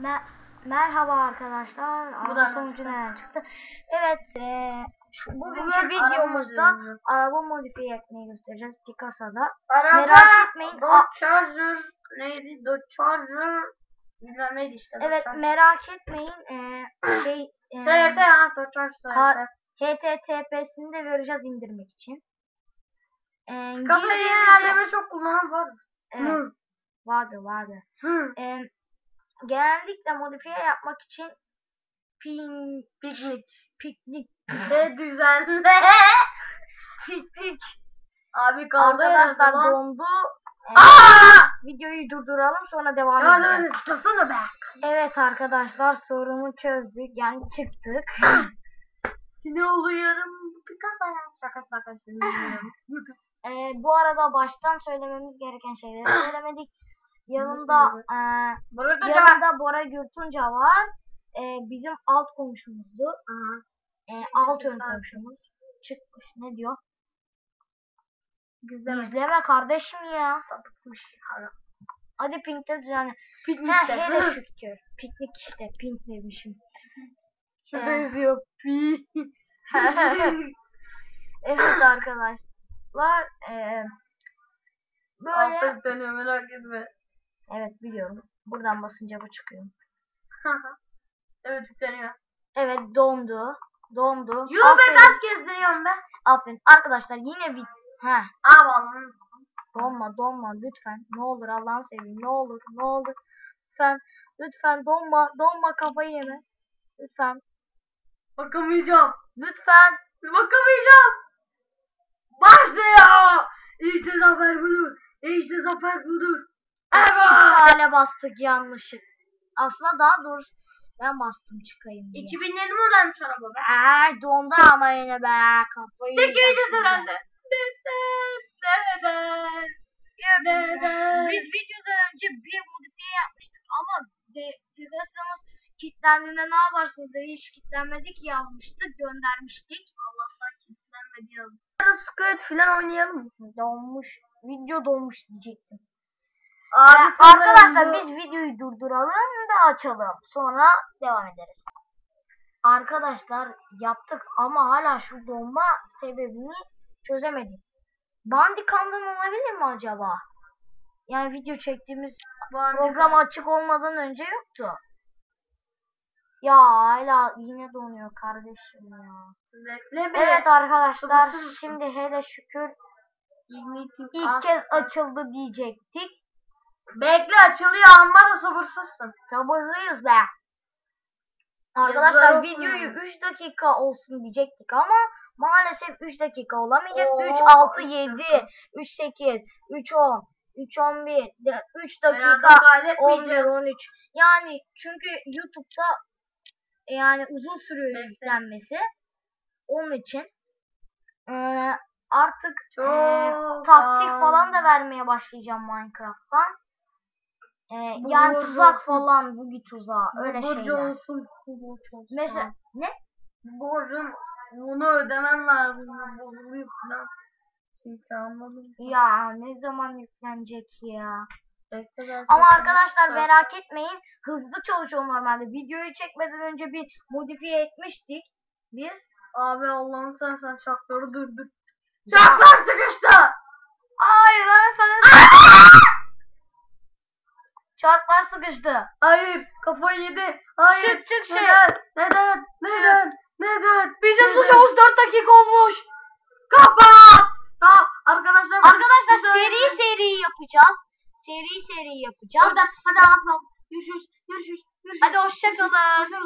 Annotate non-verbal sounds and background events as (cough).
Me- Merhaba arkadaşlar. Bu Araba sonucu nereden çıktı? Evet, eee, şu bugünkü Bugün videomuzda araba araba modifiye etmeyi göstereceğiz Picasso'da. Araba, Merak etmeyin, Dodge Charger neydi? Dodge Charger bilmem neydi işte. Evet, Charger. merak etmeyin. eee, şey eee, SRT ya Dodge Charger. HTTP'sini de vereceğiz indirmek için. Kafayı girdiğinizde- yenileme çok kullanan var. Evet, vardı vardı. Hı. Eee, genellikle modifiye yapmak için pin, Piknik. piknik, (laughs) Ve düzenli. (laughs) piknik Abi kaldı Arkadaşlar lan. dondu. Aa! videoyu durduralım sonra devam Ya edeceğiz. atlasana be. Evet arkadaşlar sorunu çözdük. Yani çıktık. (laughs) Sinir oluyorum. Picasso ya. Şaka şaka sinir oluyorum. Ee, bu arada baştan söylememiz gereken şeyleri söylemedik. Yanında e, Burada yanında Bora Gürtunca var. Ee, bizim alt komşumuzdu. Ee, alt ön komşumuz. Çıkmış. Ne diyor? Gizleme. İzleme kardeşim ya. Sapıtmış. Hadi pinkte düzenle. Piknikte. Heh, hele şükür. Piknik işte. Pink demişim. Şurada yazıyor. Pi. (laughs) Evet arkadaşlar eee, böyle Altta dönüyor merak etme. Evet biliyorum buradan basınca bu çıkıyor. evet yükleniyor. Evet dondu dondu. Yuh be Aferin, kaç kez dönüyorum be. aferin. Arkadaşlar yine bir Heh, Aman. donma donma lütfen ne olur Allah'ını seveyim ne olur ne olur lütfen lütfen donma donma kafayı yeme lütfen Bakamayacağım. lütfen Bakamayacağım. Başlıyor. İşte zafer budur. İşte zafer budur. İptale bastık yanlışlık. Aslında daha doğrusu ben bastım çıkayım diye. 2020 modelmiş araba be. Ay dondu ama yine be kafayı Çekeceğiz yiyeceğim. herhalde. Biz videodan önce bir modifiye yapmıştık ama Pegasus'ımız kilitlendiğinde ne yaparsınız diye hiç kilitlenmedik yazmıştık göndermiştik. Allah'tan kilitlenmedi. Yarın Squid filan oynayalım mı? Donmuş. Video donmuş diyecektim. Abi Ee, arkadaşlar biz videoyu durduralım ve açalım. Sonra devam ederiz. Arkadaşlar yaptık ama hala şu donma sebebini çözemedik. Bandicam'dan olabilir mi acaba? Yani video çektiğimiz bu anda- program açık olmadan önce yoktu. Ya hala yine donuyor kardeşim ya. Bekle be. Evet arkadaşlar Sabırsız şimdi hele şükür İlk ilk kez açıldı diyecektik. Bekle açılıyor amma da sabırsızsın. Sabırlıyız be. Arkadaşlar videoyu okuyorum. 3 dakika olsun diyecektik ama maalesef 3 dakika olamayacak. Oo, 3 6 üç 7 dakika. 3 8 3 10 3 11 3 Hayatı dakika 11 kaydetmeyeceğim. 13. Yani çünkü YouTube'da yani uzun sürüyor Bekle. yüklenmesi. Onun için eee, artık Çok eee, taktik falan da vermeye başlayacağım Minecraft'tan. Bu yani borcu tuzak olsun. falan, bugi tuzağı, öyle Borcu şeyler. olsun. Borç olsun. Mesela ne? Borcun bunu ödemen lazım. Bu Bozuluyor falan. Çünkü anladım. Ya ne zaman yüklenecek ya? Ama arkadaşlar merak etmeyin. Hızlı çalışıyor normalde. Videoyu çekmeden önce bir modifiye etmiştik biz. Abi Allah'ım sen sen çakları durdur. Çaklar sıkıştı. Sıkıştı. Hayır kafayı yedi. Hayır. Çık, çık, çık. Neden? Neden? Neden? Neden? Bizim tuşumuz 4 dakika olmuş. Kapat. Ha, arkadaşlar. Arkadaşlar seri seri yapacağız. Seri seri yapacağız. Hadi hadi anlatma. Görüşürüz. Görüşürüz. Hadi hoşçakalın.